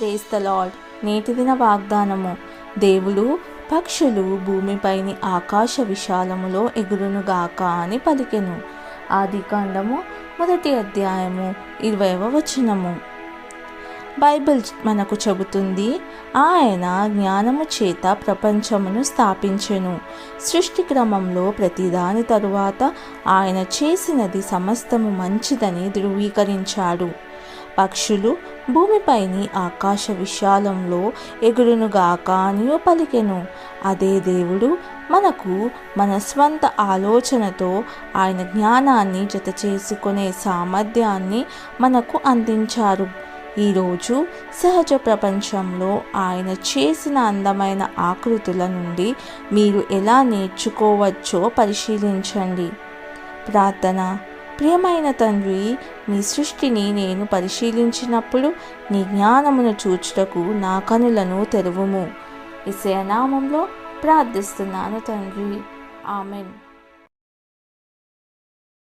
Praise the lord నేటి దిన వాగ్దానము. దేవుడు పక్షులు భూమిపైని ఆకాశ విశాలములో ఎగురునుగాక అని పలికెను. ఆది కాండము మొదటి అధ్యాయము ఇరవైవ వచనము. బైబిల్ మనకు చెబుతుంది ఆయన జ్ఞానము చేత ప్రపంచమును స్థాపించెను. సృష్టి క్రమంలో ప్రతిదాని తరువాత ఆయన చేసినది సమస్తము మంచిదని ధృవీకరించాడు. పక్షులు భూమిపైని ఆకాశ విశాలంలో ఎగురునుగాక అని పలికెను అదే దేవుడు మనకు మన స్వంత ఆలోచనతో ఆయన జ్ఞానాన్ని జత చేసుకునే సామర్థ్యాన్ని మనకు అందించారు. ఈరోజు సహజ ప్రపంచంలో ఆయన చేసిన అందమైన ఆకృతుల నుండి మీరు ఎలా నేర్చుకోవచ్చో పరిశీలించండి. ప్రార్థన. ప్రియమైన తండ్రి నీ సృష్టిని నేను పరిశీలించినప్పుడు నీ జ్ఞానమును చూచుటకు నా కనులను తెరువుము. ఇసే నామంలో ప్రార్థిస్తున్నాను తండ్రి. ఆమెన్.